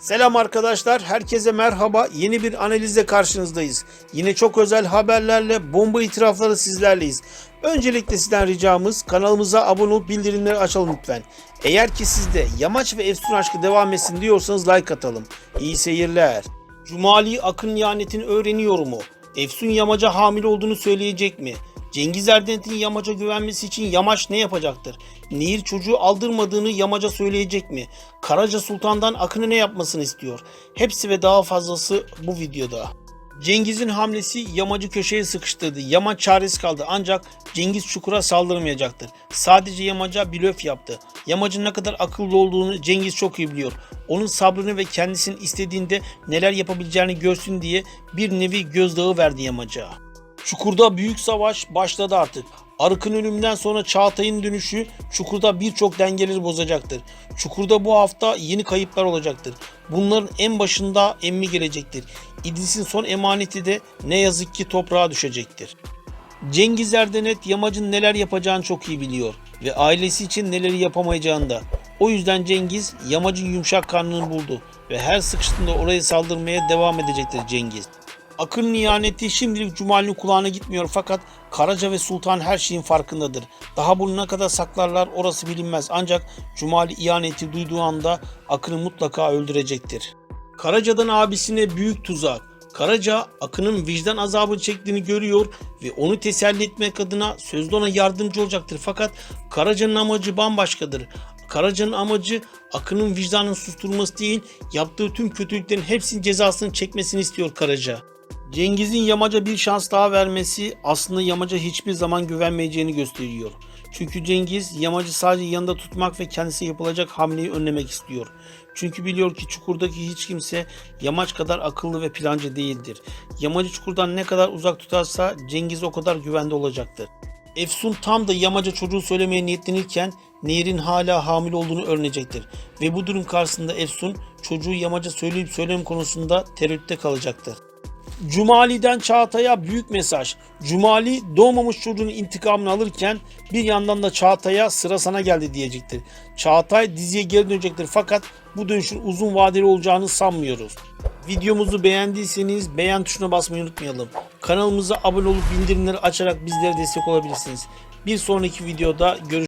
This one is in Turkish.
Selam arkadaşlar, herkese merhaba. Yeni bir analizle karşınızdayız. Yine çok özel haberlerle, bomba itirafları sizlerleyiz. Öncelikle sizden ricamız kanalımıza abone olup bildirimleri açalım lütfen. Eğer ki siz de Yamaç ve Efsun aşkı devam etsin diyorsanız like atalım. İyi seyirler. Cumali Akın ihanetini öğreniyor mu? Efsun Yamaç'a hamile olduğunu söyleyecek mi? Cengiz Erdent'in Yamaç'a güvenmesi için Yamaç ne yapacaktır? Nehir çocuğu aldırmadığını Yamaç'a söyleyecek mi? Karaca Sultan'dan Akın'ı ne yapmasını istiyor? Hepsi ve daha fazlası bu videoda. Cengiz'in hamlesi Yamacı köşeye sıkıştırdı. Yamaç çaresiz kaldı ancak Cengiz çukura saldırmayacaktır. Sadece Yamaç'a blöf yaptı. Yamacın ne kadar akıllı olduğunu Cengiz çok iyi biliyor. Onun sabrını ve kendisinin istediğinde neler yapabileceğini görsün diye bir nevi gözdağı verdi Yamaç'a. Çukurda büyük savaş başladı artık. Arık'ın ölümünden sonra Çağatay'ın dönüşü Çukur'da birçok dengeleri bozacaktır. Çukur'da bu hafta yeni kayıplar olacaktır. Bunların en başında emmi gelecektir. İdris'in son emaneti de ne yazık ki toprağa düşecektir. Cengiz Erdenet Yamac'ın neler yapacağını çok iyi biliyor ve ailesi için neleri yapamayacağını da. O yüzden Cengiz Yamac'ın yumuşak karnını buldu ve her sıkıştığında oraya saldırmaya devam edecektir Cengiz. Akın ihaneti şimdilik Cumali'nin kulağına gitmiyor fakat Karaca ve Sultan her şeyin farkındadır. Daha bunu ne kadar saklarlar orası bilinmez ancak Cumali ihaneti duyduğu anda Akın'ı mutlaka öldürecektir. Karaca'dan abisine büyük tuzak. Karaca Akın'ın vicdan azabı çektiğini görüyor ve onu teselli etmek adına sözde ona yardımcı olacaktır. Fakat Karaca'nın amacı bambaşkadır. Karaca'nın amacı Akın'ın vicdanını susturması değil, yaptığı tüm kötülüklerin hepsinin cezasını çekmesini istiyor Karaca. Cengiz'in Yamaç'a bir şans daha vermesi aslında Yamaç'a hiçbir zaman güvenmeyeceğini gösteriyor. Çünkü Cengiz Yamaç'ı sadece yanında tutmak ve kendisi yapılacak hamleyi önlemek istiyor. Çünkü biliyor ki çukurdaki hiç kimse Yamaç kadar akıllı ve plancı değildir. Yamaç'ı çukurdan ne kadar uzak tutarsa Cengiz o kadar güvende olacaktır. Efsun tam da Yamaç'a çocuğu söylemeye niyetlenirken Nehir'in hala hamile olduğunu öğrenecektir. Ve bu durum karşısında Efsun çocuğu Yamaç'a söyleyip söyleme konusunda tereddütte kalacaktır. Cumali'den Çağatay'a büyük mesaj. Cumali doğmamış çocuğun intikamını alırken bir yandan da Çağatay'a sıra sana geldi diyecektir. Çağatay diziye geri dönecektir fakat bu dönüşün uzun vadeli olacağını sanmıyoruz. Videomuzu beğendiyseniz beğen tuşuna basmayı unutmayalım. Kanalımıza abone olup bildirimleri açarak bizlere destek olabilirsiniz. Bir sonraki videoda görüşürüz.